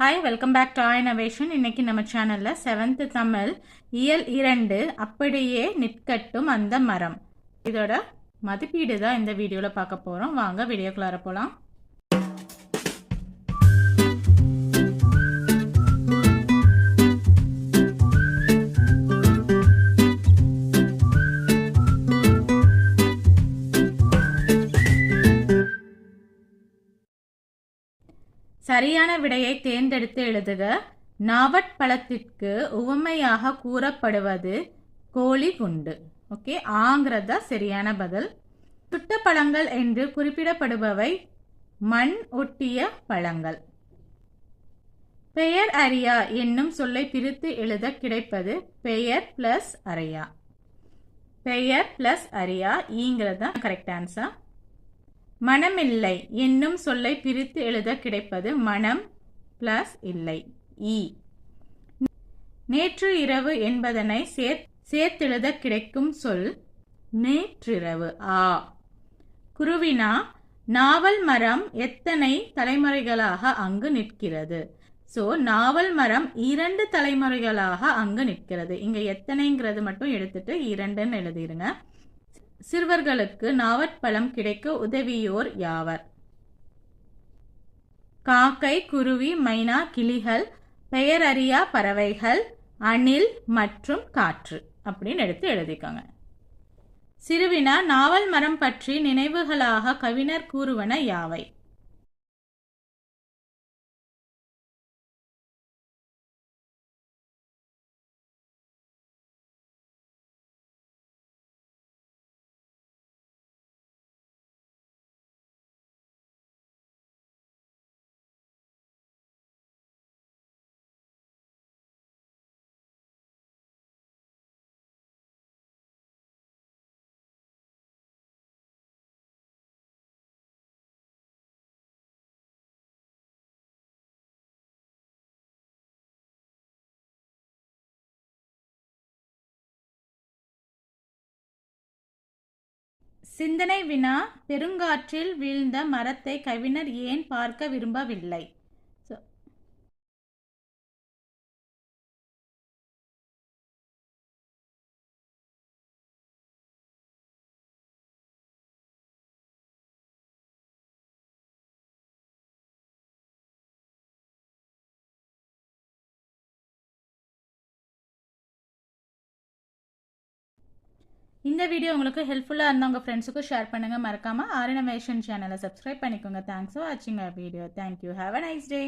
Hi welcome back to innovation இன்னைக்கு நம்ம சேனலில் செவன்த்து தமிழ் இயல் இரண்டு அப்படியே நிற்கட்டும் அந்த மரம். இதோட மதிப்பீடு தான் இந்த வீடியோவில் பார்க்க போகிறோம் வாங்க வீடியோக்குள்ளார போகலாம் சரியான விடையை தேர்ந்தெடுத்து எழுதுக. நாவற்பழத்திற்கு உவமையாக கூறப்படுவது கோழி குண்டு. ஓகே ஆங்கிறதா சரியான பதில். சுட்ட பழங்கள் என்று குறிப்பிடப்படுபவை மண் ஒட்டிய பழங்கள். பெயர் அறியா என்னும் சொல்லை பிரித்து எழுத கிடைப்பது பெயர் பிளஸ் அரியா பெயர் பிளஸ் அரியா ஈங்கிறது தான் கரெக்ட் ஆன்சர் மனமில்லை என்னும் சொல்லை பிரித்து எழுத கிடைப்பது மனம் பிளஸ் இல்லை. இ. நேற்று இரவு என்பதனை சேர் சேர்த்தெழுத கிடைக்கும் சொல் நேற்றிரவு. ஆ. குருவினா நாவல் மரம் எத்தனை தலைமுறைகளாக அங்கு நிற்கிறது? ஸோ நாவல் மரம் இரண்டு தலைமுறைகளாக அங்கு நிற்கிறது. இங்கே எத்தனைங்கிறது மட்டும் எடுத்துட்டு இரண்டுன்னு எழுதிருங்க. சிறுவர்களுக்கு நாவற்பழம் கிடைக்க உதவியோர் யாவர்? காக்கை குருவி மைனா கிளிகள் பெயரறியா பறவைகள் அணில் மற்றும் காற்று அப்படின்னு எடுத்து எழுதிக்கோங்க. சிறுவினா நாவல் மரம் பற்றி நினைவுகளாக கவிஞர் கூறுவன யாவை? சிந்தனை வினா பெருங்காற்றில் வீழ்ந்த மரத்தை கவிஞர் ஏன் பார்க்க விரும்பவில்லை? இந்த வீடியோ உங்களுக்கு ஹெல்ப்ஃபுல்லாக இருந்தால் உங்கள் ஃப்ரெண்ட்ஸுக்கும் ஷேர் பண்ணுங்கள் மறக்காமல் ஆரினவேஷன் சேனலை சப்ஸ்கிரைப் பண்ணிக்கோங்க. தேங்க்ஸ் ஃபார் வாட்சிங் a video thank you have a nice day